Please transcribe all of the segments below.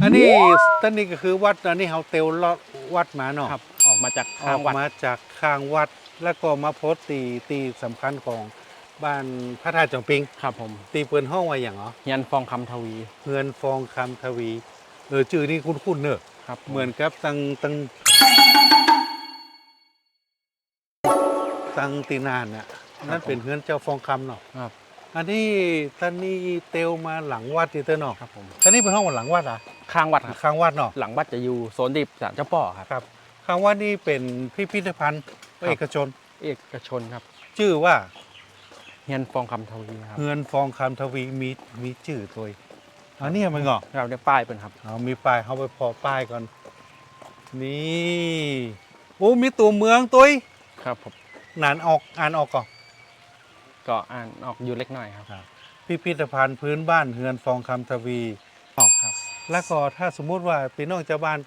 อันนี้ต้นนี้ก็คือวัดอันนี้เฮาเตลลอดวัดมาเนาะครับ ออกมาจากอข้าองกวัด มาจากข้างวัดแล้วก็มาโพสต์ตีตีสำคัญของบ้านพระธาตุจอมปิง ครับผมตีเปินห้องไว้อย่างเหรอยันฟองคำทวีเฮือนฟองคำทวีเออชื่อนี่คุ้นๆเนอะครับเหมือนกับตังตังตังตีนานน่ะนั่นเป็นเฮือนเจ้าฟองคำเนาะครับ อันนี้ตอนนี้เตลมาหลังวัดตีเตอร์เนาะครับผมตอนนี้เป็นห้องหลังวัดอะข้างวัดครับข้างวัดเนาะหลังวัดจะอยู่โซนดิบศาลเจ้าป่อครับครับข้างวัดนี่เป็นพิพิธภัณฑ์ครับเอกชน เอกชนครับ ชื่อว่ายันฟองคำทวีครับเฮือนฟองคำทวีมีมีชื่อตัวเองอันนี้มันเหรอเราได้ป้ายเป็นครับเอามีป้ายเขาไปพอป้ายก่อน นี่โอ้มีตัวเมืองตัวอีครับผมนานออกอ่านออกก่อน ก็อ่านออกอยู่เล็กน้อยครับพิพิธภัณฑ์พื้นบ้านเฮือนฟองคำทวีครับ แล้วก็ถ้าสมมุติว่าพี่น้องเจ้าบ้าน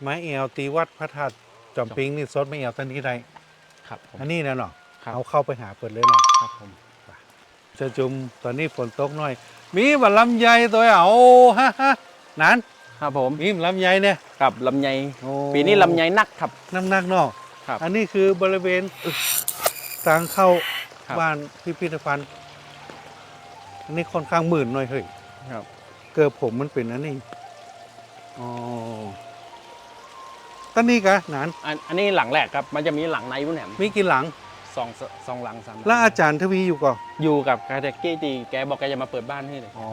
ไม้เอวตีวัดพระธาตุจอมปิงนี่ซดไม้เอวตันนี้ได้ครับผม อันนี้นะเนาะครับ เอาเข้าไปหาเปิดเลยเนาะครับผม เจะจุมตอนนี้ฝนตกหน่อย มีบัลลำไยตัวเอาฮะฮะนั้นครับผมมีบัลลำไยเนี่ยกับลำไยโอ้ปีนี้ลำไยนักครับ น้ำหนักเนาะครับ อันนี้คือบริเวณทางเข้า ครับ บ้านพิพิธภัณฑ์ อันนี้ค่อนข้างหมื่นหน่อยเฮ้ยครับเกิดผมมันเป็นอันนี้อ๋อตอนนี้กะนานอันอันนี้หลังแรกครับ มันจะมีหลังในวุ้นแหนมมีกี่หลัง สองสองหลังสามหงแล้วอาจารย์ทวีอยู่ก่อนอยู่กับกาเตกี้ตีแกบอกแกจะมาเปิดบ้านให้เลยอ๋อ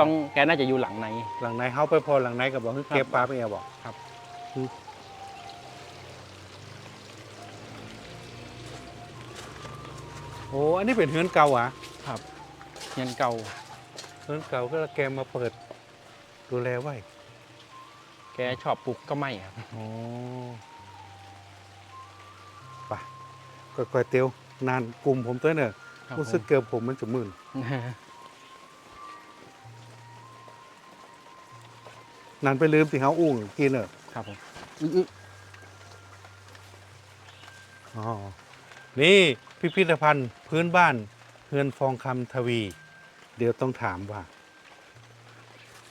ต้องแกน่าจะอยู่หลังใน หลังไหนเข้าไปพอหลังไหนกับบอกให้เก็บปลาไปเอาบอกครับ โอ้อันนี้เป็นเฮือนเก่าอะครับเงินเก่าเฮือนเก่าก็แกมาเปิด ดูแลไว้ แกชอบปลูกก็ไม่ครับโอ้ไปค่อยๆเตียวนานกลุ่มผมตัวเนอะครับรู้สึกเกือบผมมันจะมื่นผมนานไปลืมสิเขาอู้งกินเนอะครับผมอ๋อ นี่พิพิธภัณฑ์พื้นบ้านเฮือนฟองคำทวี เดี๋ยวต้องถามว่า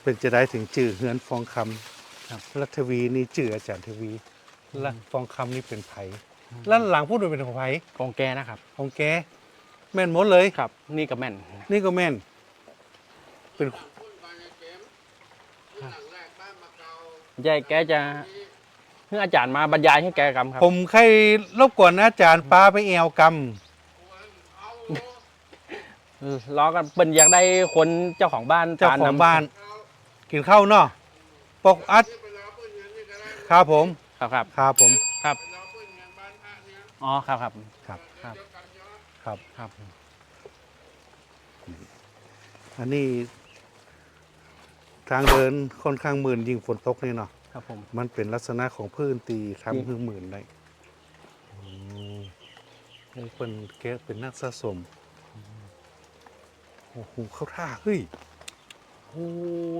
เป็นจะได้ถึงจื่อเฮือนฟองคำครับรัทวีนี่จื่ออาจารย์ทวีและฟองคำนี่เป็นไผ่แล้วหลังพูดโดยเป็นของไผ่ของแกนะครับ ของแก แม่นหมดเลยครับ นี่ก็แม่น นี่ก็แม่น เป็นยายแกจะ เพื่ออาจารย์มาบรรยายให้แกกำครับ ผมใครรบกวนอาจารย์ปาไปแอวกรรมล้อกันเป็นอยากได้คนเจ้าของบ้านเจ้าของตมำบ้าน กินข้าวเนาะปกอัดครับผมครับครับครับผมครับอ๋อครับครับครับครับครับครับ อันนี้ทางเดินค่อนข้างหมื่นยิงฝนตกนี่เนาะ ครับผมมันเป็นลักษณะของพื้นตีจริทำงให้หมื่นได้อืมนี่เป็นแกเป็นนักสะสมโอ้โหเข้าท่าเฮ้ยโอ้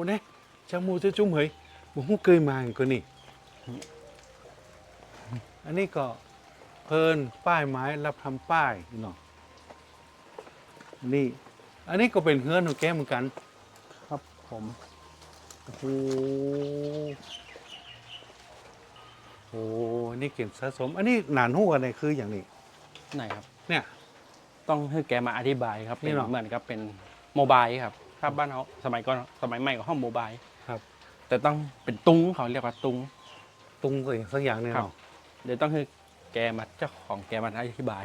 เนี่ยจามูจะจุ้มเฮ้ยผมเคยมาอย่างก็นี่ อันนี้ก็เพลินป้ายไม้รับทำป้ายเนาะอันนี่ อันนี้ก็เป็นเฮือนของแกเหมือนกัน ครับผมโอ้ โหโอ้นี่เก็บสะสม อันนี้หนานหูอะไรคืออย่างนี้ ไหนครับ เนี่ย ต้องให้แกมาอธิบายครับนี่เป็นเหรอเหมือนกับเป็นโมบายครับถ้าบ้านเขาสมัยก่อนสมัยใหม่ก็ห้องโมบายครับ แต่ต้องเป็นตุ้งเขาเรียกว่าตุ้งตรงสักสักอย่างเนี่ยครับ เนาะเดี๋ยวต้องให้แกมาเจ้าของแกมาอธิบาย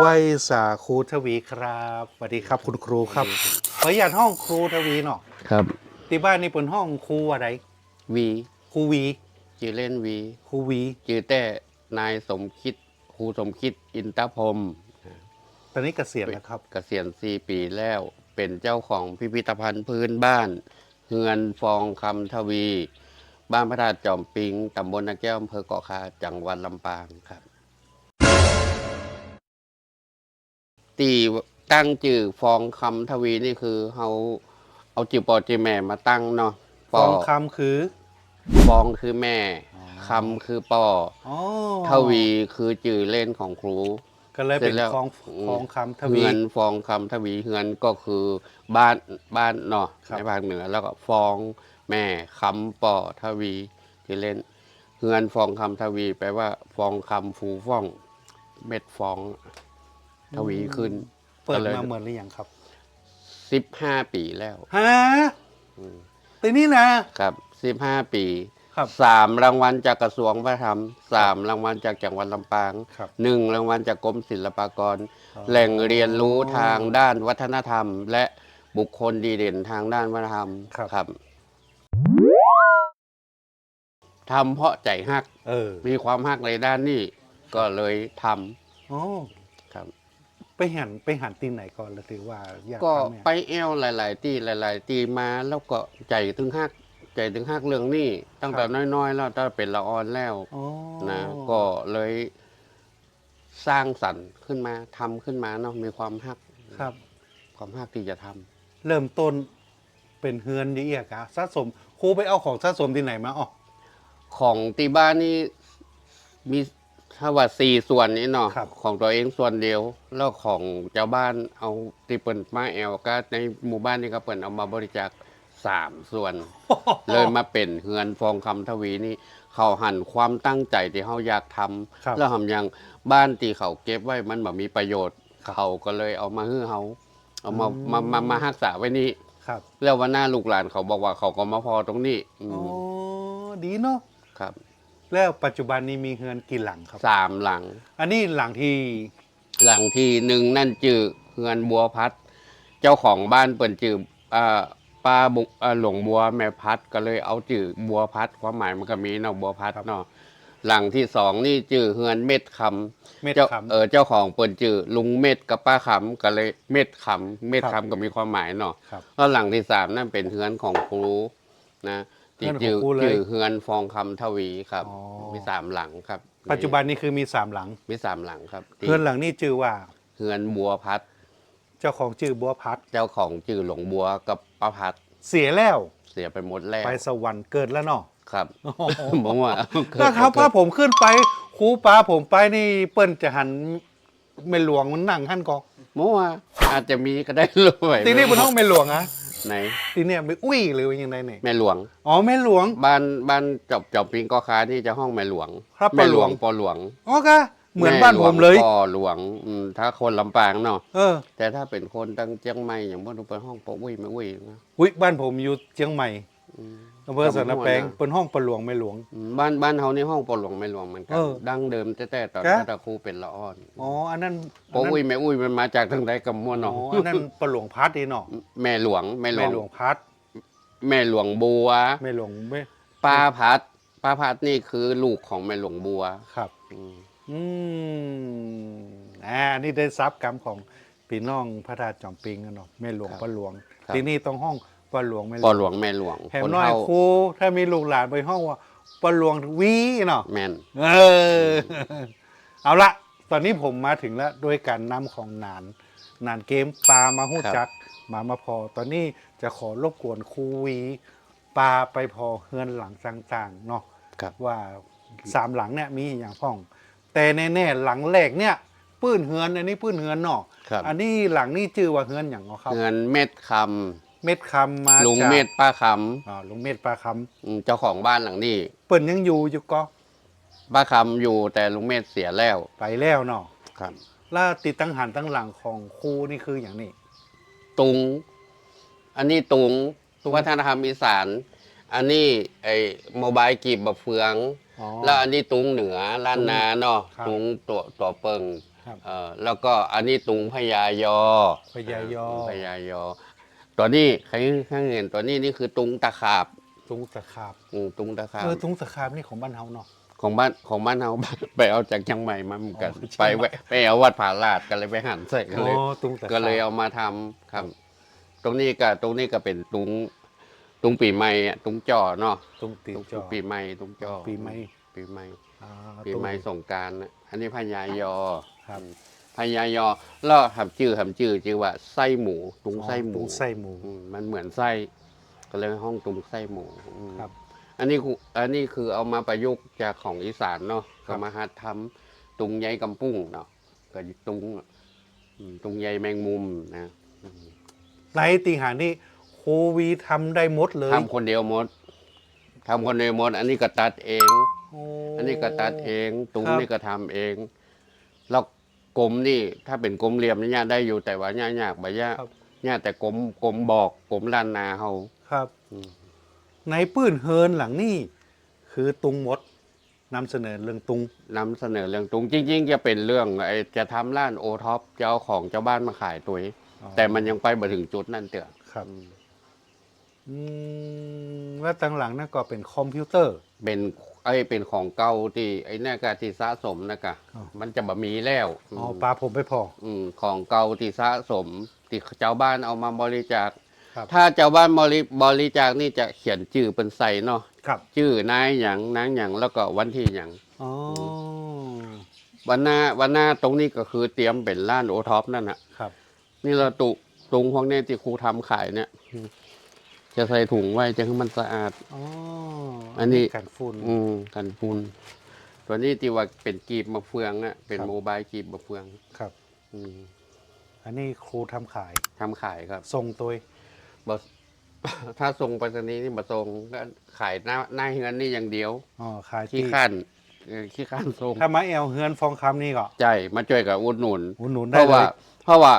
ไวยสาครูทวีครับสวัสดีครับคุณครูครับขออนุญาตห้องครูทวีเนาะครับ ที่บ้านนี่เป็นห้องครูอะไร วีครูวีชื่อเล่นวีครูวีชื่อแต่นายสมคิดครูสมคิดอินทพรหมตอนนี้เกษียณแล้วครับเกษียณสี่ปีแล้วเป็นเจ้าของพิพิธภัณฑ์พื้นบ้าน เฮือนฟองคำทวี บ้านพระธาตุจอมปิงตำบลนาแก้วอำเภอเกาะคาจังหวัดลำปางครับ ตีตั้งจื่อฟองคำทวีนี่คือเขาเอาจื่อปอจื่อแม่มาตั้งเนาะฟองคำคือ ฟองคือแม่อ๋อคำคือป่ออ๋อทวีคือจื่อเล่นของครู ก็เลยเสร็เป็นจแล้วคลองอืม คลองคำทวี เฮือนฟองคำทวีเฮือนก็คือบ้านบ้านเนาะครับ ในภาคเหนือ แล้วก็ฟองแม่คำปอทวีที่เล่น เฮือนฟองคำทวี แปลว่าฟองคำฟูฟ่อง เม็ดฟองทวีขึ้นเปิดก็เลยมาเหมือนหรือยังครับสิบห้าปีแล้วฮะแต่นี่นะครับ สิบห้าปีครับ สามรางวัลจากกระทรวงวัฒนธรรมสามรางวัลจากจังหวัดลำปางครับหนึ่งรางวัลจากกรมศิลปากร อ๋อ แหล่งเรียนรู้ทางด้านวัฒนธรรม และบุคคลดีเด่นทางด้านวัฒนธรรมครับครับทำเพราะใจฮัก เออมีความฮักในด้านนี้ก็เลยทโอ้ำครับ ไปหันไปหันตีไหนก่อนละถือว่าอยากก็ทำเนี่ยไปแอลหลาย ๆ ที่หลาย ๆ ที่มาแล้วก็ใจถึงฮัก ใจถึงฮักเรื่องนี้ตั้งแต่น้อยๆ แล้วตั้งแต่เป็นละออนแล้วอ๋อนะก็เลยสร้างสรรค์ขึ้นมาทำขึ้นมาเนาะมีความฮักครับ ความฮักที่จะทำเริ่มต้นเป็นเฮือนยี่เอียกะสะสมครูไปเอาของสะสมที่ไหนมาอ๋อของตีบ้านนี่มีถ้าว่าสี่ส่วนนี้เนาะครับของตัวเองส่วนเดียว แล้วของเจ้าบ้านเอาตีเปิลมาแอลก็ในหมู่บ้านนี่ก็เปิลเอามาบริจาค สามส่วน เลยมาเป็นเฮือนฟองคำทวีนี่เขาหันความตั้งใจที่เขาอยากทำครับ แล้วทำยังบ้านที่เขาเก็บไว้มันแบบมีประโยชน์ครับเขาก็เลยเอามาให้เขาเอามาอืมมามามารักษาไว้นี่ ครับแล้ววันหน้าลูกหลานเขาบอกว่าเขาก็มาพอตรงนี้อืมอ๋อดีเนาะครับแล้วปัจจุบันนี้มีเฮือนกี่หลังครับ สามหลัง อันนี้หลังที่หลังที่หนึ่งนั่นจือเฮือนบัวพัด เจ้าของบ้านเปิ่นจืออ่า ป้าบุอ่าหลวงบัวแม่พัดก็เลยเอาจือบัวพัดความหมายมันก็มีเนาะบัวพัดเนาะหลังที่สองนี่จือเฮือนเม็ดคำเม็ดเจ้าคำ เออเจ้าของเปิ่นจือลุงเม็ดกับป้าคำก็เลยเม็ดคำเม็ดครับคำก็มีความหมายเนาะครับแล้วหลังที่สามนั่นเป็นเฮือนของครูนะที่เฮือนของจือครูเลยจือเฮือนฟองคำทวีครับ อ๋อ มีสามหลังครับปัจจุบันนี้คือมีสามหลัง มีสามหลังครับที่เฮือนหลังนี้ชื่อว่าเฮือนบัวพัด เจ้าของชื่อบัวพัด เจ้าของจือหลงบัวกับ ป้าพัดเสียแล้ว เสียไปหมดแล้วไปสวรรค์เกิดแล้วเนาะครับโอ้โหผมว่าถ้าครับถ้าผมขึ้นไปครูปาผมไปนี่เปิ้นจะหันเมหลวงมันนั่งหันกองผมว่าอาจจะมีก็ได้รวยทีนี้บนห้องเมหลวงอะไหนทีเนี้ยไม่อุ้ยหรือว่ายังไงเนี่ยแม่หลวงอ๋อเมหลวงบ้านบ้านจบจบปิงกอคานี่จะห้องแม่หลวงครับแม่หลวงปอหลวงปอหลวงอ๋อค่ะ เหมือนบ้านผมเลยแหวงปอหลวงอืมถ้าคนลำปางเนาะเออแต่ถ้าเป็นคนตั้งเจียงใหม่อย่างบ่ต้องไปห้องปออุ้ยไม่อุ้ยนะอุ้ยบ้านผมอยู่เชียงใหม่อืม อำเภอสันแปลงจำม่วนนะเป็นห้องปะหลวงเมหลวง อืมบ้านบ้านเฮานี่ห้องปอหลวงแม่หลวงเหมือนกันเออดั้งเดิมแต่แต่ตอนครับพระตะครูเป็นละอ่อนอ๋ออันนั้นปออุ้ยแม่อุ้ยมันมาจากทางใดกับม่วนอ๋อเนาะอันนั้นปะหลวงพัดนี่เนาะแม่หลวงแม่หลแม่วงหลวงพัดแม่หลวงบัวแม่หลวงไม่ป้าพัดป้าพัดนี่คือลูกของแม่หลวงบัวครับ อืม อืมอ่านี่ได้ทรัพย์กรรมของพี่น้องพระธาตุจอมปิงกันเนาะแม่หลวงปะหลวงที่นี่ต้องห้องปะหลวงแม่หลปอวงหลวงแม่หลวงแถมคนน้อยเฒ่าครูถ้ามีลูกหลานไปห้องว่าปะหลวงวีเนาะ แม่น เออ เอาละ ตอนนี้ผมมาถึงแล้วด้วยการนำของนานนานเกมปลามาหู้จักมามาพอ ตอนนี้จะขอรบกวนครูวีปลาไปพอเฮือนหลังต่างๆเนาะครับ ว่าสามหลังเนี่ยมีอย่างพ่อง แต่แน่ๆหลังแรกเนี่ยปื้นเฮือนอันนี้ปื้นเฮือนเนาะครับ อันนี้หลังนี่ชื่อว่าเฮือนอย่างเนาะครับ เงินเม็ดคเม็ดคำมาำลุงจากเม็ดป้าคอ่าลุงเม็ดปลาคำอืมเจ้าของบ้านหลังนี้ำเปิ้นยังอยู่อยู่ก็ป้าคำอยู่แต่ลุงเม็ดเสียแล้วไปแล้วเนาะครับแล้วติดตั้งหันตั้งหลังของครูนี่คืออย่างนี้ ตุง อันนี้ตุงตุงวัฒนธรรมอีสาน อันนี้ไอ้โมบายกีบบะเฟือง อ๋อ แล้วอันนี้ตุงเหนือล้านนาเนาะครับตุงตัวตัวเปิงครับ เอ่อแล้วก็อันนี้ตุงพญายอพญายอตุงพญายอ ตัวนี้ใครข้างเห็นตัวนี้นี่คือตุงตะขาบตุงตะขาบอืมตุงตะขาบ เออตุงตะขาบนี่ของบ้านเฮาเนาะ ของบ้านของบ้านเฮาไปเอาจากเชียงใหม่มาเหมือนกันอ๋อเชียงไปใหม่แวะไปเอาวัดผาลาดกันเลยไปหั่นใส่กันเลย อ๋อตุงตะขาบ ก็เลยเอามาทำครับ ตรงนี้ก็ตรงนี้ก็เป็นตุง ตุงปีใหม่อะตุงจ่อเนาะตุงตีตุงจอปีใหม่ตุงจ่อปีใหม่ปีใหม่ อ่าปีใหม่ตุงสงกรารอันนี้พญายอครับ พญายอแล้วทำชื่อทำชื่อชื่อว่าไส้หมูตุงไส้หมูตุงไส้หมู อืมมันเหมือนไส้ ก็เลยห้องตุงไส้หมูอืมครับ อันนี้คืออันนี้คือเอามาประยุกต์จากของอีสานเนาะครัก็บ มาหัดทำตุงใยกำปุ้งเนาะก็อยู่ตุงอะอืมตุงใยแมงมุมนะไรตีหานี่โค วีทำได้หมดเลยทำคนเดียวหมดทำคนเดียวหมด อันนี้ก็ตัดเองโอ้อันนี้ก็ตัดเองตุงครับ นี่ก็ทำเอง แล้วกลมนี่ถ้าเป็นกลมเหลี่ยมนี่ยากได้อยู่แต่ว่าย่ายากบ่ยากครับ ยากแต่กลมกลมบอกกลมล้านนาเฮา ครับ อืม ในปื้นเฮินหลังนี่คือตุงหมดนำเสนอเรื่องตุง นำเสนอเรื่องตุงจริงๆจะเป็นเรื่องไอ้จะทำร้านโอท็อปจะเอาของเจ้าบ้านมาขายตัวเองอ๋อ แต่มันยังไปบ่ถึงจุดนั่นเตอะครับ อืม อืมแล้วตั้งหลังนั่นก็เป็นคอมพิวเตอร์ เป็นไอ้เป็นของเก่าที่ไอ้นี่กะที่สะสมนะกะอ๋อ มันจะบ่มีแล้วอ๋อมปลาผมไปพอ อืมของเก่าที่สะสมที่เจ้าบ้านเอามาบริจาค ครับ ถ้าเจ้าบ้านบริบริจาคนี่จะเขียนชื่อเป็นใส่เนาะครับชื่อนายหยังนางหยังแล้วก็วันที่หยังอ๋อวันหน้าวันหน้าตรงนี้ก็คือเตรียมเป็นร้านโอท็อปนั่นน่ะ ครับ นี่เราตุตุงพวกเนี้ที่ครูทำขายเนี่ย จะใส่ถุงไว้จะให้มันสะอาด อ๋ออันนี้ กันฝุ่นอืมกันปูนตัวนี้ที่ว่าเป็นกีบมะเฟืองอะเป็นครับโมบายกีบมะเฟือง ครับ อืมอันนี้ครูทำขายทำขายครับทรงตัวบถ้าส่งไปรษณีย์นี่มาส่งก็ขายหน้าหน้าเฮือนนี่อย่างเดียวอ๋อขายขี้ที่ข้านเออขี้ข้านส่งถ้ามาแอลเฮือนฟองคำนี่ก็ใจมาช่วยกับอุดหนุน อุดหนุนเพได้ราะเลว่ายเพราะว่า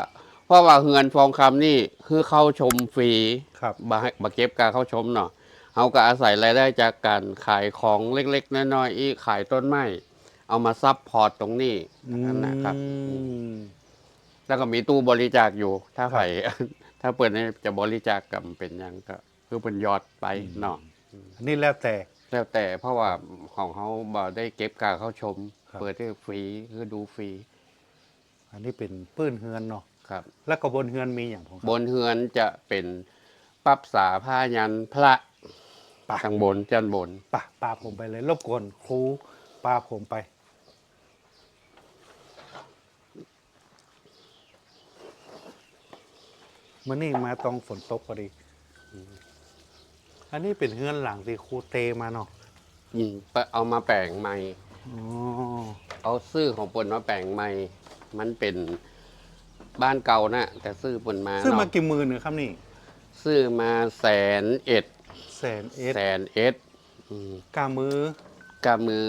เพราะว่าเฮือนฟองคำนี่คือเข้าชมฟรีครับบาให้บาเก็บการเข้าชมเนาะเขาก็อาศัยรายได้จากการขายของเล็กๆน้อยๆอีกขายต้นไม้เอามาซับพอร์ตตรงนี้นั่นนะครับ อืม แล้วก็มีตู้บริจาคอยู่ ถ้าครับใคร ถ้าเปิดจะบริจาคกับเป็นหยังก็ คือเป็นยอดไปเนาะ อันนี้แล้วแต่ แล้วแต่เพราะว่าของเขาบ่ได้เก็บการเข้าชม ครับ เปิดให้ฟรีคือดูฟรี อันนี้เป็นปื้นเฮือนเนาะ ครับ แล้วก็บนเฮือนมีอย่างของบนเฮือนจะเป็นปับสาผ้ายันพระปะทางบนจันบนปะปาผมไปเลยรบกวนครูปาผมไป มื่อนี่มาตรงฝนตกพอดี อันนี้เป็นเฮือนหลังที่ครูเตมาเนาะอืมเอามาแปลงใหม่ อ๋อ เอาซื้อของปนมาแปลงใหม่ มันเป็น บ้านเก่านะแต่ซื้อปนมาซื้อมาเนาะกี่หมื่นเนี่ยครับนี่ซื้อมาแสนเอ็ดแสนเอสแสนเอ็ดอืมกามือกับมือ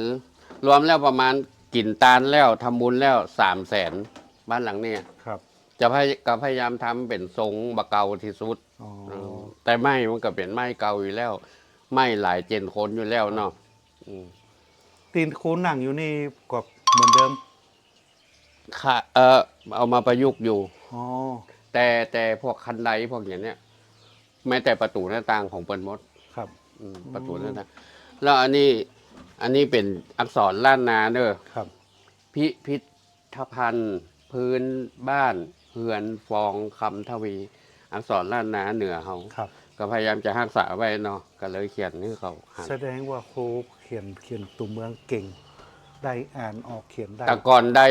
รวมแล้วประมาณกินตาลแล้วทำบุญแล้วสามแสนบ้านหลังเนี้ยครับจะพยก็พยายามทำเป็นทรงบะเกาที่สุด อ๋อแต่ไม่มันก็เป็นไม้เก่าอยู่แล้ว ไม้หลายเจนคนอยู่แล้วเนาะอืมตีนครูหนังอยู่นี่ก็เหมือนเดิม ค่ะเออเอามาประยุกต์อยู่ อ๋อ แต่แต่พวกคันไดพวกอย่างเนี้ยแม้แต่ประตูหน้าต่างของเปิลมดครับ อืมประตูหน้าต่างแล้วอันนี้ อันนี้เป็นอักษรล้านนาเด้อครับ พิพิธภัณฑ์ พื้นบ้านเฮือนฟองคำทวี อักษรล้านนาเหนือเขาครับ ก็พยายามจะรักษาไว้เนาะก็เลยเขียนให้เขาหันแสดงว่าครูเขียนเขียนตัวเมืองเก่ง ได้อ่านออกเขียนได้แต่ก่อนได้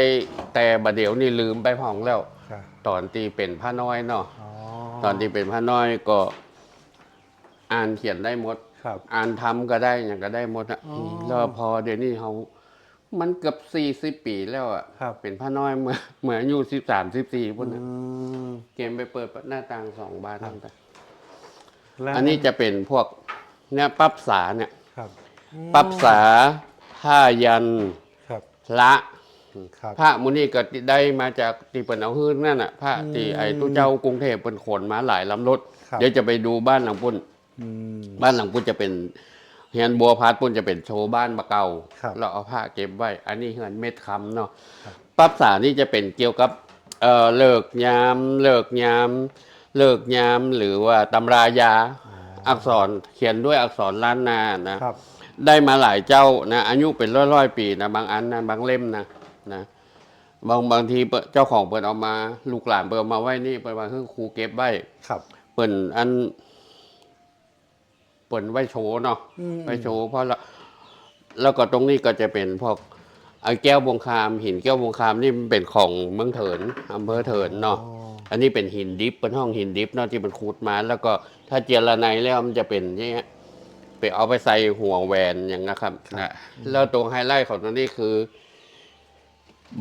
แต่บัดเดี๋ยวนี่ลืมไปผ่องแล้วครับตอนที่เป็นพระน้อยเนาะอ๋อตอนที่เป็นพระน้อยก็ อ่านเขียนได้หมด ครับ อ่านทำก็ได้อย่างก็ได้หมดอะอ๋อแล้วพอเดี๋ยวนี้เขามันเกือบสี่สิบปีแล้วอะครับ เป็นพระน้อยเมื่อเหมือนอายุสิบสามสิบสี่พุ่นอืนะมเกมไปเปิดหน้าต่างสองบานนั่นไปแล้วอันนี้จะเป็นพวกเนี่ยปั๊บสาเนี่ย ครับปั๊บสา ผ้ายันครับพระครับ พระมุนีก็ได้มาจากที่เปิ่นเอาฮื้นนั่นน่ะพระที่ไอ้ตู้เจ้ากรุงเทพเป็นขนมาหลายลำรถครับเดี๋ยวจะไปดูบ้านหลังปุ่นอืมบ้านหลังปุ่นจะเป็นเฮียนบัวพัดปุ่นจะเป็นโชว์บ้านบะเก่าครับเราเอาผ้าเก็บไว้ อันนี้เฮือนเม็ดคำเนาะครับปั๊บสานี่จะเป็นเกี่ยวกับเอ่อเลิกยามเลิกยามเลิกยามหรือว่าตำรายาอักษรเขียนด้วยอักษรล้านนานะครับ ได้มาหลายเจ้านะอายุเป็นร้อยร้อยๆปีนะบางอันนะบางเล่มนะนะบางบางทีเปิดเจ้าของเปิดเอามา ลูกหลานเปิดเอามาไว้นี่เปิดมาคือครูเก็บไว้ครับเปิดอันเปิดไว้โชว์เนาะอืมไว้โชว์เพราะละแล้วก็ตรงนี้ก็จะเป็นพวกไอ้แก้วบงคามหินแก้วบงคามนี่มันเป็นของเมืองเถินอำเภอเถินเนาะอ๋ออันนี้เป็นหินดิฟเป็นห้องหินดิฟเนาะที่มันขูดมา แล้วก็ถ้าเจรไนแล้วมันจะเป็นอย่างเงี้ย ไปเอาไปใส่หัวแหวนอย่างนะครับนะแล้วตรงไฮไลท์ของตรงนี้คือ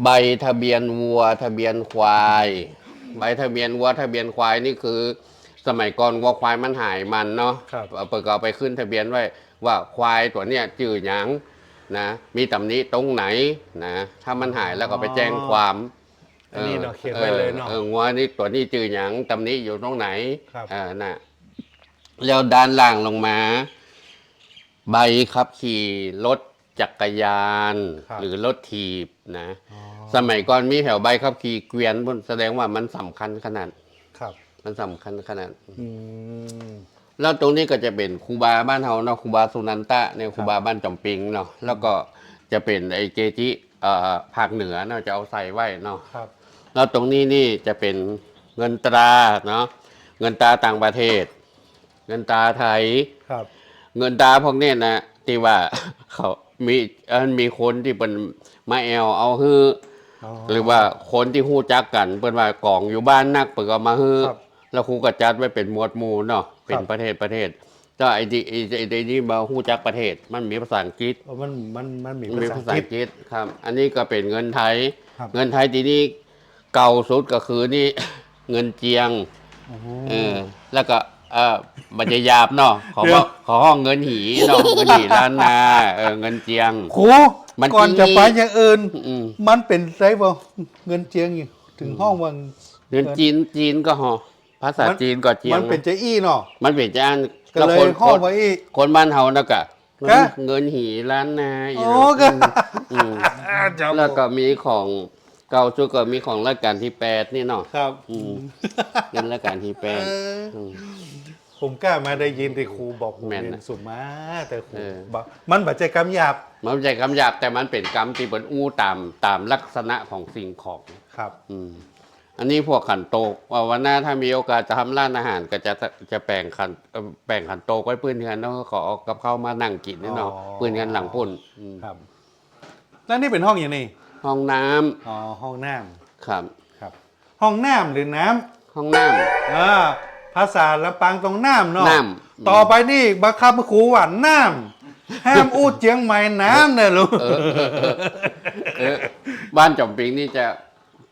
ใบทะเบียนวัว ทะเบียนควาย ใบทะเบียนวัวทะเบียนควายนี่คือ สมัยก่อนวัวควายมันหายมันเนาะครับเอาเปิดก็เอาไปขึ้นทะเบียนไว้ว่าควายตัวเนี้ยจื่อหยังนะ มีตำหนิตรงไหนนะถ้ามันหายแล้วก็ไปแจ้งความอันนี้เนาะเขียนไว้เลยเนาะอองัวนี่ตัวนี้จื่อหยังตำหนิอยู่ตรงไหนครับเออน่ะแล้วด้านล่างลงมา ใบขับขี่รถจักรยาน ครับหรือรถถีบนะ อ๋อ สมัยก่อนมีแถวใบขับขี่เกวียนบนแสดงว่ามันสำคัญขนาด ครับ มันสำคัญขนาด อืม แล้วตรงนี้ก็จะเป็นครูบาบ้านเฮาเนาะครูบาสุนันตะเนี่ยครูบาบ้านจอมปิงเนาะแล้วก็จะเป็นไอเกจิเอ่อภาคเหนือเนาะจะเอาใส่ไว้เนาะครับ แล้วตรงนี้นี่จะเป็นเงินตราเนาะเงินตราต่างประเทศ เงินตราไทย ครับ เงินตราพวกเนี้นะที่ว่าเขามีเอ่อมีคนที่เป็นมาแอลเอาฮืออ๋อ หรือว่าคนที่ฮู้จักกันเปิ้นว่ากล่องอยู่บ้านนักเปิดก็มาฮือครับแล้วครูก็จัดไว้เป็นหมวดหมู่เนาะเป็คนรับ ประเทศประเทศก็ไอ้ที่ไอ้ไอ้ไอ้นี่มาฮู้จักประเทศ มันมีภาษาอังกฤษเพราะมันมันมันมีมีภาภาษาษาอังอักฤษงกฤษครับ อันนี้ก็เป็นเงินไทย ครับ เงินไทยทีนี้เก่าสุดก็คือนี่ เงินเจียงโอ้โหเออแล้วก็ เออบัญญยาบเนาะขอเดี๋ยว ขอห้องเงินหีเนาะเงินหีล้านนาเออเงินเจียงครูมันก่อนจะไปอย่างอื่น อืม มันเป็นไรบ่เงินเจียงอยู่ถึงห้องวังเงินจีนจีนก็หอภาษามันจีนก็เจียงมันเป็นเจอี้เนาะมันเป็นจานก็เลยคนห้องคนไว้อีกคนบ้านเฮานะกะเงินกะเงินหีล้านนาอีโอ้กก็อืม แล้วก็มีของเก่าสุดก็มีของรายการที่แปดนี่เนาะครับ อืมเงินรายการที่แปดเอออืม ผมกล้ามาได้ยินที่ครูบอกผมแม่นเรียนะนสุมาแต่ครูเออบอกมันบัจจกรรมหยาบมันไม่ใช่คำหยาบแต่มันเป็นกรรมที่เป็นอู้ตามตามลักษณะของสิ่งของ ครับ อืม อันนี้พวกขันโตกว่าวันหน้าถ้ามีโอกาสจะทำร้านอาหารก็จะจะแบ่งขันเอ่อแบ่งขันโตกไว้เพื่อนกันแล้วก็ขอเอากับข้าวมานั่งกินนี่เนาะอ๋อเพื่อนกันหลังพุ่นอืมครับ แล้วนี่เป็นห้องอย่างนี้ห้องน้ำอ๋อห้องน้ครับำครับ ห้องน้ำหรือน้ำห้องน้อ่า ภาษาลำปางตรงน้ำเนาะน้ำต่อไปนี่บังคับครูว่าน้ำห้ามอู้เจียงใหม่น้ำเนี่ยลูกำเออเออเออเออบ้านจอมปิงนี่จะ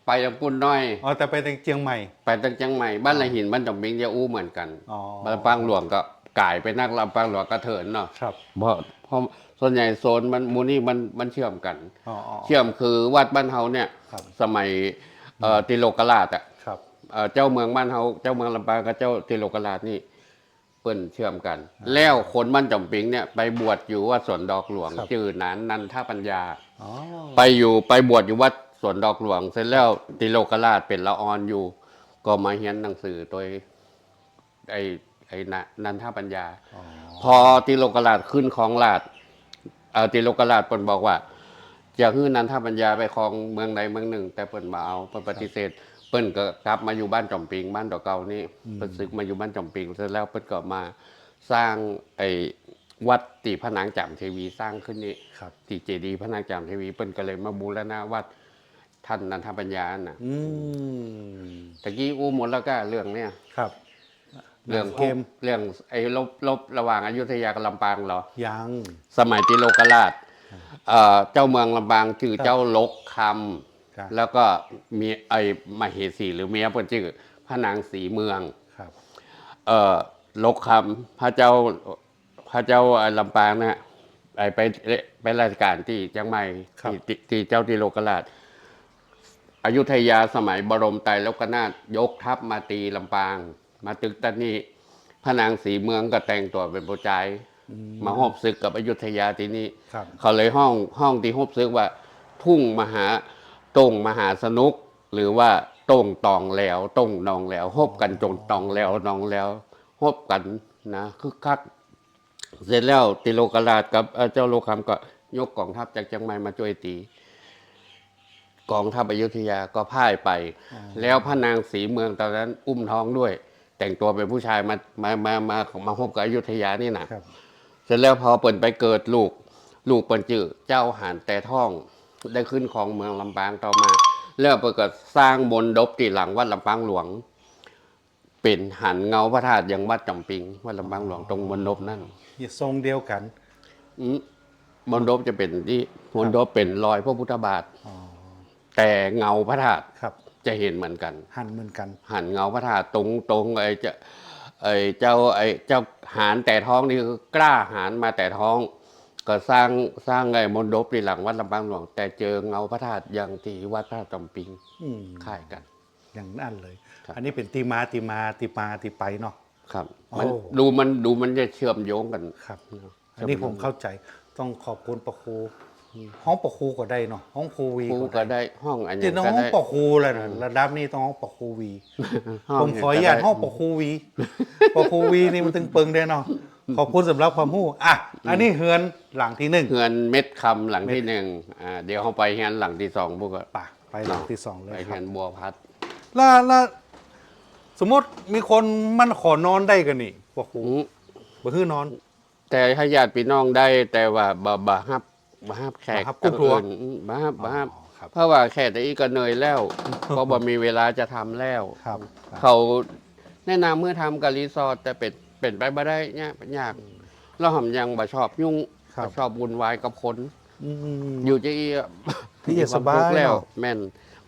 ไปทางปุ่นน้อยอ๋อแต่ไปทางเจียงใหม่ ไปทางเชียงใหม่บ้านไรหินบ้านจอมปิงจะอู้เหมือนกันอ๋อลำปางหลวงก็กลายไปนักลำปางหลวงกระเถินเนาะครับเพราะเพราะส่วนใหญ่โซนมันมูนี่มันมันเชื่อมกันอ๋ออ๋อเชื่อมคือวัดบ้านเฮาเนี่ยครับสมัยเอ่อติโลกราชอะครับ เอ่อเจ้าเมืองบ้านเฮาเจ้าเมืองลำปางกับเจ้าติโลกราชนี่เปิ้นเชื่อมกัน แล้วคนบ้านจอมปิงเนี่ยไปบวชอยู่วัดสวนดอกหลวงครับ ชื่อนั้นนันทปัญญา อ๋อไปอยู่ไปบวชอยู่วัดสวนดอกหลวง เสร็จแล้วติโลกราชเป็นละออนอยู่ ก็มาเฮียนหนังสือโดยไอ้ไอ้นะนันทปัญญา อ๋อพอติโลกราชขึ้นของราชเอ่อติโลกราชเปิ้นบอกว่าจะฮื้อนันทปัญญาไปครองเมืองใดเมืองหนึ่ง แต่เปิ้นมาเอาเปิ้นปฏิเสธ เปิ้นก็กลับมาอยู่บ้านจอมปิงบ้านดอกเก่านี่เปิ้นซึกมาอยู่บ้านจอมปิงเสร็จแล้วเปิ้นก็มาสร้างไอ้วัดตีพระนางจามเทวีสร้างขึ้นนี่ครับที่เจดีย์พระนางจามเทวีเปิ้นก็เลยมาบูรณะวัดท่านนันทปัญญาน่ะอืมตะกี้อู้หมดแล้วก็เรื่องเนี้ยครับ เรื่องเกมเรื่องไอ้ลบลบระหว่างอยุธยากับลำปางเหรอยังสมัยติโลกราชเอ่อเจ้าเมืองลำปางชื่อครับเจ้าลกค ครับำแล้วก็มีไอ้มเหสีหรือเมียเปิ้นชื่อพระนางสีเมืองครับ เอ่อลกคำพระเจ้าพระเจ้าไอ้ลำปางนะไอ้ไปไปราชการที่เชียงใหม่ครับ ที่ที่ที่เจ้าติโลกราชอยุธยาสมัยบรมไตรโลกนาถยกทัพมาตีลำปาง มาตึกตะนี่พระนางสีเมืองก็แต่งตัวเป็นผู้ชายมาหอบศึกกับอยุธยาที่นี่ ครับ เขาเลยห้องห้องที่ฮบซึกว่า ทุ่งมหา ตรงมหาสนุก หรือว่าตรงตองแล้วตรงนองแล้วฮบกันจงตองแล้วนองแล้วฮบกันนะคึกคักเสร็จแล้วติโลกราชกับเอ่อเจ้าโลคำก็ยกกองทัพจากเชียงใหม่มาช่วยตี กองทัพอยุธยาก็พ่ายไป แล้วพระนางสีเมืองตอนนั้นอุ้มท้องด้วย แต่งตัวเป็นผู้ชายมามามามาของมาพบกับอยุธยานี่นะครับเสร็จแล้วพอเปิ่นไปเกิดลูก ลูกเปิ่นจื่อเจ้าหานแต่ท่อง ได้ขึ้นของเมืองลำปางต่อมา แล้วเปิ่นก็สร้างบนดบตีหลังวัดลำปางหลวง เป็นหันเงาพระธาตุยังวัดจอมปิงวัดลำปางหลวงตรงบนดบนั่นอย่าทรงเดียวกันอืมบนดบจะเป็นที่บนดบเป็นรอยพระพุทธบาทอ๋อแต่เงาพระธาตุครับจะเห็นเหมือนกัน หันเหมือนกัน หันเงาพระธาตุตรงตรงไอ้เจ้าไอ้เจ้าไอ้เจ้าหานแต่ท้องนี่คือกล้าหานมาแต่ท้อง ก็สร้างสร้างไอ้มณฑปในหลังวัดลำปางหลวง แต่เจอเงาพระธาตุอย่างที่วัดพระธาตุจำปิงอืมคล้ายกัน อย่างนั้นเลย ครับ อันนี้เป็นตีมาตีมาตีมาตีไปเนาะ ครับโอ้มันดูมันดูมันจะเชื่อมโยงกัน ครับเนอะอันนี้ผมเข้าใจต้องขอบคุณประครูห้องประครูก็ได้เนาะห้องครูวีครูก็ก็ได้ได้ห้องอันเดี๋นี้ยวน้องก็ห้องได้ประครูเลยนะระดับนี้ต้องห้องประครูวีห้งผมขออนุญาตก็ได้ห้องประครูวีประครูวีนี่มันตึงเปิงได้เนาะ ขอบคุณสำหรับความรู้อะอันนี้เฮือนหลังที่หนึ่งเฮือนเม็ดคำหลังที่หนึ่งอ่าเดี๋ยวเขาไปเฮือนหลังที่สองพวกก็ป่ะไปหลังที่สองเลยไปคเฮืรัอบนบัวพัดแล้วแล้วสมมติมีคนมันขอนอนได้กันนี่ประครูอืมบ่คือนอน แต่ให้ญาติพี่น้องได้แต่ว่าบ่บ่ฮับบ่ฮับแขกบ่ฮับกรุ๊ปทัวร์อื่นอืมบ่ฮับบ่ฮับอ๋อครับเพราะว่าแขกแต่อีกก็เหนื่อยแล้วเพราะบ่มีเวลาจะทำแล้วครับเขาแนะนำเมื่อทำกับรีสอร์ทแต่เป็น เป็นไปบ่ได้เนี่ยเป็นยากเราหำยังบ่ชอบยุ่งครับ บ่ชอบวุ่นวายกับคนอืม อยู่จะอีอะที่จะสบายมีควมทุกข์แล้ว เนาะ แม่น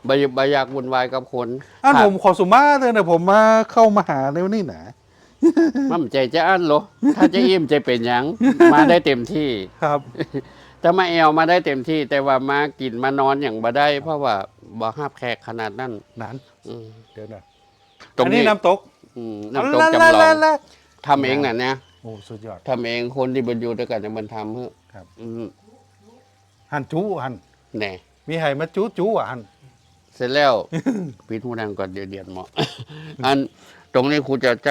บอยบอยากวุ่นวายกับคนอะถ้าผมขอสุมาเลยนะผมมาเข้ามาหาในวันนี้นะมั่มใจจะอั้นเหรอถ้าจะอิ่มใจเป็นหยังมาได้เต็มที่ ครับถ้ามาแอวมาได้เต็มที่ แต่ว่ามากินมานอนอย่างบ่ได้ เพราะว่าบ่ห้าบแขกขนาดนั้นนั้นอืมเดี๋ยวนะตรงอันนี้นี้น้ำตกอืมน้ำตกจำลองละละละ ทำเองน่ะนะโอ้สุดยอด ทำเองคนที่บรรยูด้วยกันเนี่ยมันทำเพื่อครับ อืมหันจูหันแหน่มีไห่มาจูจูอะหัน เสร็จแล้ว พีทูดังก่อนเดี๋ยวเดียนเหมาะอันตรงนี้ครูจะใจ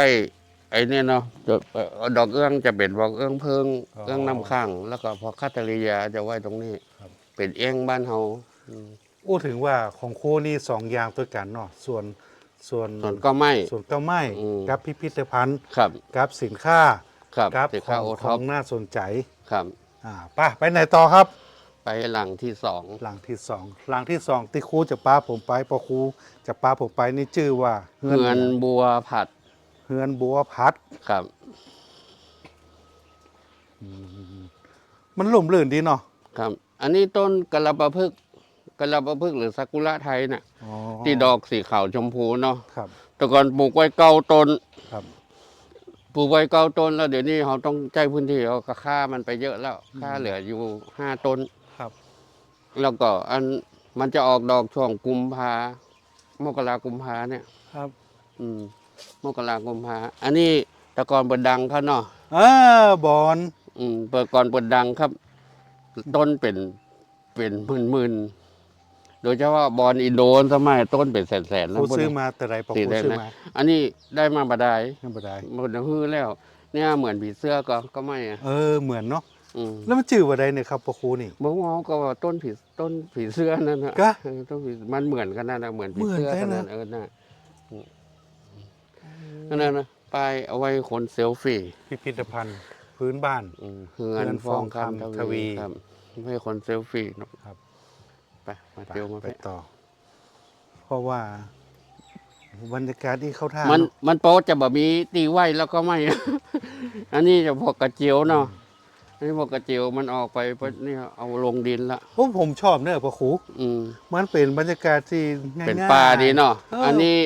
ไอ้เนี่ยเนาะจะเอ่อดอกเอื้องจะเป็นดอกเอื้องเพิงเอื้องน้ำข้าง แล้วก็พอคาตาลียาจะไว้ตรงนี้เป็นเอี้ยงบ้านเฮาอืมอู้ถึงว่าของโคนี่สองอย่างตัวกันเนาะส่วน ส่วนส่วนก็ไม่ ส่วนเก้าไม้อืม กับพิพิธภัณฑ์ครับกับสินค้าครับกับสิขค้าองโอขท็ออปงน่าสนใจครับ อ่าไป้าไปไหนต่อครับ ไปหลังที่สองหลังที่สองหลังที่สองที่ครูจะป้าผมไปพอครูจะป้าผมไปนี่ชื่อว่าเฮือนบัวผัดเฮือนบัวพัด ครับ มันหลุ่มลื่นดีเนาะครับ อันนี้ต้นกระปะพึกษ์ กระปะพึกษ์หรือซากุระไทยน่ะอ๋อที่ดอกสีขาวชมพูเนาะครับ แต่ก่อนปลูกไว้เก้าต้นครับ ปลูกไว้เก้าต้นแล้วเดี๋ยวนี้เขาต้องใจพื้นที่เขาก็ค่ามันไปเยอะแล้วค่าเหลืออยู่ห้าต้น ครับ แล้วก็อันมันจะออกดอกช่วงกุมภามกรากุมภาเนี่ย ครับอืมมกรากุมภาอันนี้แตะกอนเปิดดังเขาเนาะอ่าบอลอืมเปิดก่อนเปิดดังครับ ต้นเป็นเป็นหมื่นหมื่นๆ โดยเฉพาะบอลอินโดนสมัยต้นเป็นแสนแสนๆคแล้วรูพวกซื้อนี้มาแต่ไรพอสีครูแดงซื้อนะมาอันนี้ได้มาบาได้ไม่เป็นไรหมดฮื้อแล้ว เนี่ยเหมือนผีเสื้อก็ก็ไม่อะเออเหมือนเนาะอืมแล้วมันชื่อว่าใดเนี่ยครับพอครูนี่บอกว่าก็ว่าต้นผีต้นผีเสื้อนั่นนะกะเออต้นผีมันเหมือนกันนั่นนะเหมือนผีเหมือนเสื้อกันนั่นะนเออน่ะอืมนั่นนะนะป้ายเอาไว้คนเซลฟี่ พิพิธภัณฑ์พื้นบ้านอืมเฮือเฮือนนฟองฟองคำคำททวีวีครับให้คนเซลฟี่เนอะครับ ไปมาเที่ยวมาไปไปต่อ เพราะว่าบรรยากาศที่เข้าท่ามันเนอะมันโป๊ะจะแบบมีตีไหวแล้วก็ไม่ อันนี้จะพวกกระเจียวเนาะอันนี้พวกกระเจียวมันออกไปปุ๊บนี่เอาลงดินละโอ้ผมชอบเนี่ยพอครูอืมมันเป็นบรรยากาศที่ง่ายๆเป็นป่าดีเนาะเอออัอันนี้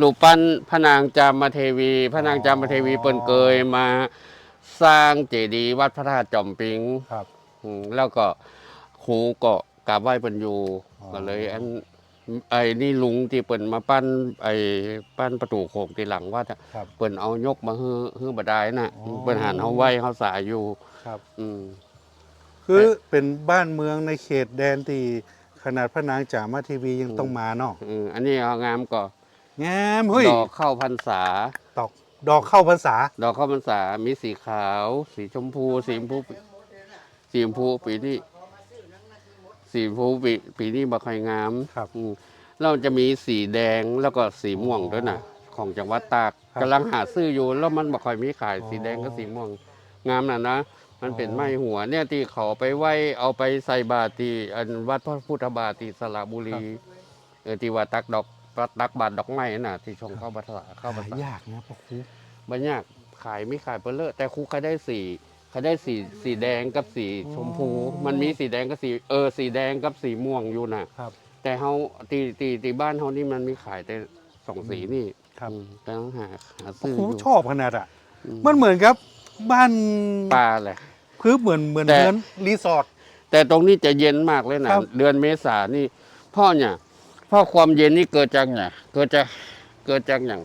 รูปปั้นพระนางจามเทวีพระนางจามเทวีอ๋อเปิ้นเกยมาสร้างเจดีย์วัดพระธาตุจอมปิงครับอืมแล้วก็ครูก็ กราบไหว้เปิ้นอยู่อ๋อ ก็เลยอันไอ้นี่ลุงที่เปิ้นมาปั้นไอ้ปั้นประตูโขงที่หลังวัดอะครับเปิ้นเอายกมาฮื้อฮื้อบดายน่ะอ๋อเปิ้นหันเฮาไว้เฮาสายอยู่ ครับ อืม คือเป็นบ้านเมืองในเขตแดนที่ขนาดพระนางจ่ามาทีวียังต้องมาเนาะอืมอันนี้เอางามก็งามเฮ้ยดอกเข้าพรรษา ดอกดอกเข้าพรรษา ดอกข้าวพรรษามีสีขาว สีชมพู สีชมพู สีชมพูปีนี้ สีชมพูปีปีนี้บ่ค่อยงามครับ อืมแล้วจะมีสีแดงแล้วก็สีม่วงด้วยนะของจังหวัดตากครับกำลังหาซื้ออยู่แล้วมันบ่ค่อยมีขายอ๋อสีแดงกับสีม่วง งามน่ะนะมันเป็นอ๋อ ไม้หัวเนี่ยที่เขาไปไหวเอาไปใส่บาตรที่อันวัดพระพุทธบาทที่สระบุรีเออที่ว่าตักดอกตักบาตรดอกไม้น่ะที่ชงเข้าพรรษาเข้าพรรษาหายากนะพ่อครูบัญญัติขายไม่ขายเปเลอะแต่ครูใครได้สี ใครได้สีสีแดงกับสีชมพูมันมีสีแดงกับสีเออสีแดงกับสีม่วงอยู่น่ะครับ แต่เฮาตีตีตีบ้านเฮานี่มันมีขายแต่สองสีนี่ครับ อืมแต่ต้องหาหาโอ้ซื้อโหอยู่ชอบขนาดอะอืมมันเหมือนกับ บ้านปลาแหละ คือเหมือนเหมือนแต่ เรือนรีสอร์ท แต่ตรงนี้จะเย็นมากเลยนะครับ เดือนเมษานี่พ่อเนี่ยพ่อความเย็นนี่เกิดจากเนี่ยเกิดจากเกิดจากอย่าง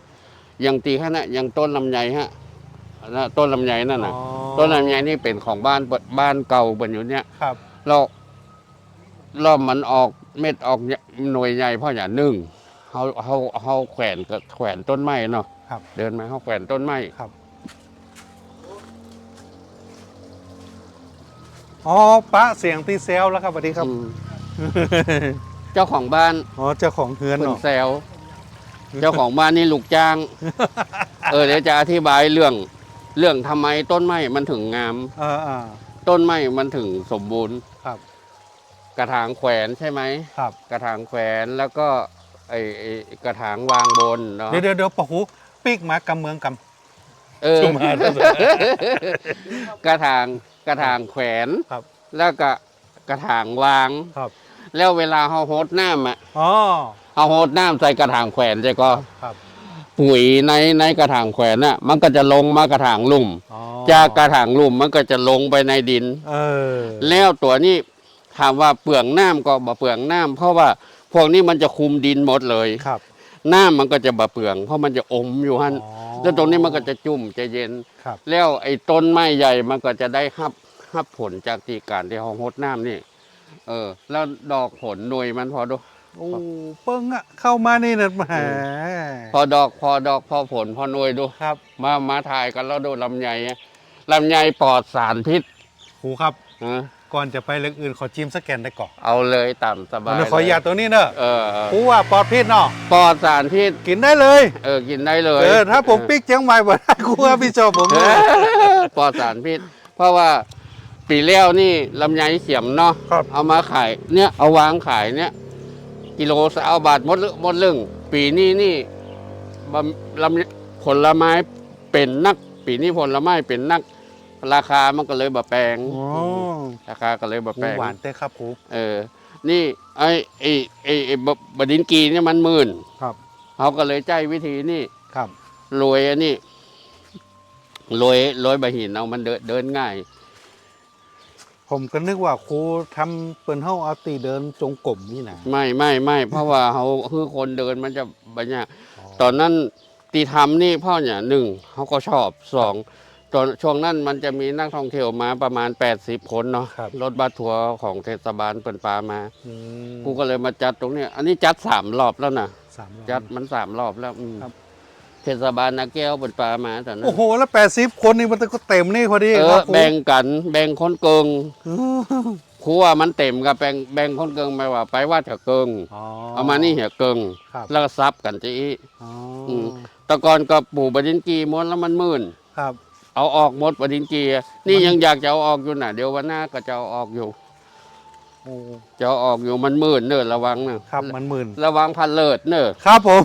อย่างตีฮะนะอย่างต้นลำไยฮะ นะต้นลำไยนั่นน่ะ อ๋อต้นลำไยนี่เป็นของบ้านเปิดบ้านเก่าบนอยู่เนี่ยครับ เราเรามันออกเม็ดออกหน่วยใหญ่พ่ออย่างหนึ่งเขาเขาเขาแขวนกับแขวนต้นไม้เนาะครับเดินมาเขาแขวนต้นไม้ครับอ๋อปะเสียงตีเซลแล้วครับสวัสดีครับ อืมเจ้าของบ้านอ๋อเจ้าของเฮือนเป็นเนาะ แซวเจ้าของบ้านนี่ลูกจ้าง เออเดี๋ยวจะอธิบายเรื่อง เรื่องทำไมต้นไม้มันถึงงาม เอออ่าต้นไม้มันถึงสมบูรณ์ ครับกระถางแขวนใช่ไหม ครับกระถางแขวนแล้วก็ไอ้ไอ้กระถางวางบนเนาะเดี๋ยวเดี๋ยวเดี๋ยวปะหูปีกมากำเมืองกเออ จุ่มหาด้วยกระถางกระถางแขวนครับ แล้วก็กระถางวางำครับแล้วเวลาเขาโฮดน้ำอะอ๋อเขาโฮดน้ำใส่กระถางแขวนใช่ก็ครับ ปุ๋ยในในกระถางแขวนน่ะมันก็จะลงมากระถางลุ่ม อ๋อจากกระถางลุ่มมันก็จะลงไปในดิน เออแล้วตัวนี้ถามว่าเปลืองน้ำก็บ่เปลืองน้ำเพราะว่าพวกนี้มันจะคุมดินหมดเลย ครับ น้ำมันก็จะบ่เปลือง เพราะมันจะอมอยู่หันอ๋อ แล้วตรงนี้มันก็จะจุ่มจะเย็น ครับ แล้วไอ้ต้นไม้ใหญ่มันก็จะได้รับรับผลจากที่การที่เขาหดน้ำนี่ เออ แล้วดอกผลหน่วยมันพอดู โอ้เปิ้งอะเข้ามานี่นะแหมพอดอกพอดอกพอผลพอหน่วยดูครับ มามาถ่ายกันแล้วดูลำไยอะลำไยปลอดสารพิษหูครับนะก่อนจะไปเรื่องอื่นขอจิ้มสแกนได้ก่อนเอาเลยตามสบายเดี๋ยวขออนุญาตตัวนี้เนอะเออเออหูว่าปลอดพิษเนาะปลอดสารพิษกินได้เลย เออกินได้เลยเออถ้าผมปิ๊กเชียงใหม่บ่ได้กูว่าพี่ชอบผมเอเลยอปลอดสารพิษ เพราะว่าปีแล้วนี่ลำไยเขียมเนาะครับเอามาขายเนี่ยเอาวางขายเนี่ย กิโลสเอาบาทหมดลึหมดเรื่อง ปีนี้นี่บำลำผลไม้เป็นนัก ปีนี้ผลไม้เป็นนัก ราคามันก็เลยบะแปลงอ๋อราคาก็เลยบะหูแปลงหวานเต้ครับหูเออ นี่ไอ้ไอ้ไอ้ไอ้บบดินกีเนี่ยมันหมื่นครับเขาก็เลยใจวิธีนี่ครับโรยอันนี้โรยโรยใบหินเอามันเดินเดินง่าย ผมก็นึกว่าครูทำเปิ้นเฮาเอาตีเดินจงกรมนี่นะไม่ไม่ไม่เพราะว่าเขาคือคนเดินมันจะบัญญัติตอนนั้นตีทำนี่พ่อเนี่ยหนึ่งเขาก็ชอบสองตอนช่วงนั้นมันจะมีนักท่องเที่ยวมาประมาณ 80 คนเนาะครับรถบัสทัวร์ของเทศบาลเปิ่นปลามาอืมกูก็เลยมาจัดตรงเนี้ยอันนี้จัดสามรอบแล้วนะสามรอบ จัดมันสามรอบแล้วอืมครับเทศบาลนาแก้วเปิ่นปลามาแต่นั้โอ้นโห แล้วแปดสิบคนนี่มันก็เต็มนี่พอดีเอคอรับครูแบ่งกัน แบ่งคนเกิงอืมครูว่ามันเต็มกับแบ่งแบ่งคนเกิงไปว่า ไปว่าเถอะเกิงอ๋อเอามานี่เหี่ยเกิง ครับแล้วก็ซับกันจีอ๋ออืมแตะกอนก็ปลูกบดินกีม้วนแล้วมันมื่น ครับ เอาออกหมดบดินกีนี่ยังอยากจะเอาออกอยู่น่ะ เดี๋ยววันหน้าก็จะเอาออกอยู่โอ้ จะเอาออกอยู่มันมื่นเนอะระวังเนอะครับมันหมื่นระวังพันเลิศเนอะครับผม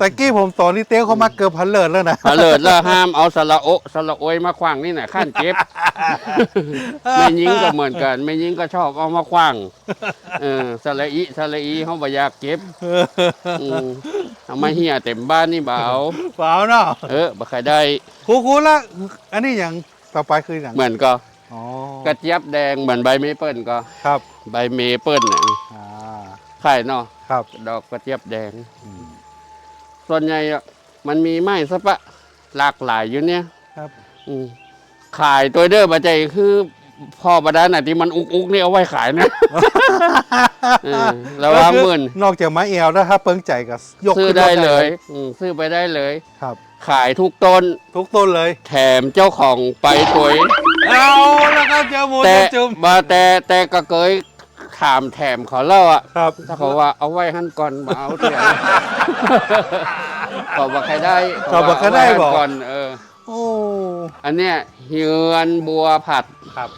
ตะกี้ผมสอนนี่เต้เขามาเกือบพันเลิศแล้วนะพันเลิศแล้วห้ามเอาสละโอะสละโอยมาขว้างนี่น่ะขั้นเจ็บไม่ยิงก็เหมือนกัน ไม่ยิงก็ชอบเอามาขว้างเออสละอีสละอีเขาบ่อยากเก็บอืมเอามาเหี่ยเต็มบ้านนี่บ่เอาเปล่าเนาะเออบ่ใครได้ครูครูละอันนี้อย่างต่อไปคืออย่างเหมือนก็อ๋อ กระเจี๊ยบแดงเหมือนใบเมเปิลก็ ครับใบเมเปิลน่ะอ่าขายเนาะครับ ดอกกระเจี๊ยบแดงอืมส่วนใหญ่อะมันมีไม้สะปะหลากหลายอยู่เนี่ยครับอืมขายตัวเด้อปัจจัยคือพ่อบดาน่ะที่มันอุกอุกๆนี่เอาไว้ขายนะเออระวังหมื่นนอกจากไม้เอวแล้วถ้าเปิ้งใจก็ยกซื้อขึ้นรถได้เลยอืมซื้อไปได้เลย ครับ ขายทุกต้นทุกต้นเลย แถมเจ้าของไปตัวย เอาแล้วครับเจ้าหมูแต่เจ้าจุ่มมาแต่แต่ก็เคยถามแถมเขาเล่าอะครับถ้าเขาว่าเอาไว้หั่นก่อนมาเอาเถอะขอบอกใครได้ขอบอกใครได้บอกเาว้หั่นก่อนเออโอ้อันเนี้ยเฮือนบัวผัดครับ